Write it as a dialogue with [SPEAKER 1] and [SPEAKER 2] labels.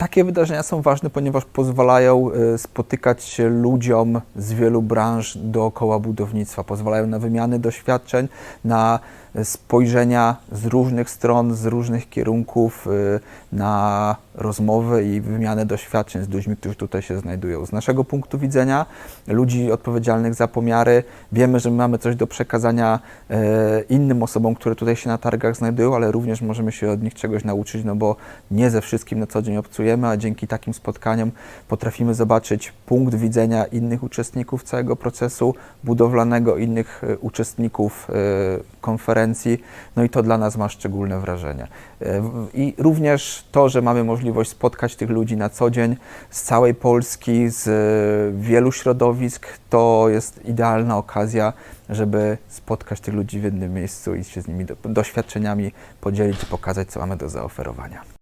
[SPEAKER 1] Takie wydarzenia są ważne, ponieważ pozwalają y, spotykać się ludziom z wielu branż dookoła budownictwa, pozwalają na wymiany doświadczeń, na y, spojrzenia z różnych stron, z różnych kierunków, y, na rozmowy i wymianę doświadczeń z ludźmi, którzy tutaj się znajdują. Z naszego punktu widzenia, ludzi odpowiedzialnych za pomiary, wiemy, że my mamy coś do przekazania innym osobom, które tutaj się na targach znajdują, ale również możemy się od nich czegoś nauczyć, no bo nie ze wszystkim na co dzień obcujemy, a dzięki takim spotkaniom potrafimy zobaczyć punkt widzenia innych uczestników całego procesu budowlanego, innych e, uczestników e, konferencji, no i to dla nas ma szczególne wrażenie. E, I również to, że mamy możliwość spotkać tych ludzi na co dzień z całej Polski, z wielu środowisk, to jest idealna okazja, żeby spotkać tych ludzi w jednym miejscu i się z nimi do, doświadczeniami podzielić pokazać, co mamy do zaoferowania.